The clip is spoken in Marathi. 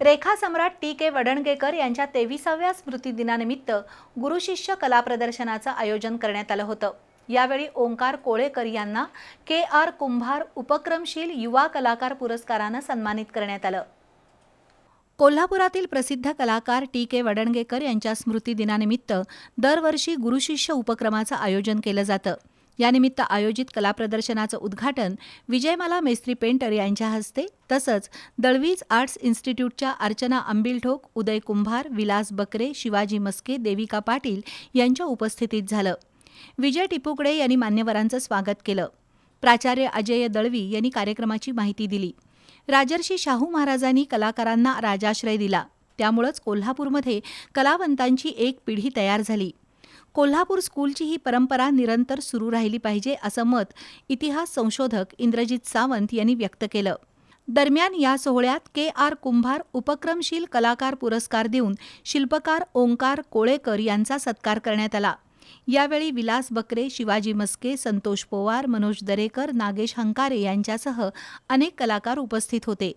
रेखा सम्राट टी के वडणगेकर यांच्या तेविसाव्या स्मृतिदिनानिमित्त गुरुशिष्य कला प्रदर्शनाचं आयोजन करण्यात आलं होतं. यावेळी ओंकार कोळेकर यांना के आर कुंभार उपक्रमशील युवा कलाकार पुरस्कारानं सन्मानित करण्यात आलं. कोल्हापुरातील प्रसिद्ध कलाकार टी के वडणगेकर यांच्या स्मृतिदिनानिमित्त दरवर्षी गुरुशिष्य उपक्रमाचं आयोजन केलं जातं. यानिमित्त आयोजित कला प्रदर्शनाचं उद्घाटन विजयमाला मेस्त्री पेंटर यांच्या हस्ते तसंच दळवीज आर्ट्स इन्स्टिट्यूटच्या अर्चना आंबिलठोक उदय कुंभार विलास बकरे शिवाजी मस्के देविका पाटील यांच्या उपस्थितीत झालं. विजय टिपुकडे यांनी मान्यवरांचं स्वागत केलं. प्राचार्य अजय दळवी यांनी कार्यक्रमाची माहिती दिली. राजर्षी शाहू महाराजांनी कलाकारांना राजाश्रय दिला. त्यामुळंच कोल्हापूरमध्ये कलावंतांची एक पिढी तयार झाली. कोल्हापूर स्कूलची ही परंपरा निरंतर सुरू राहिली पाहिजे असं मत इतिहास संशोधक इंद्रजित सावंत यांनी व्यक्त केलं. दरम्यान या सोहळ्यात के आर कुंभार उपक्रमशील कलाकार पुरस्कार देऊन शिल्पकार ओंकार कोळेकर यांचा सत्कार करण्यात आला. यावेळी विलास बकरे शिवाजी मस्के संतोष पोवार मनोज दरेकर नागेश हंकारे यांच्यासह अनेक कलाकार उपस्थित होते.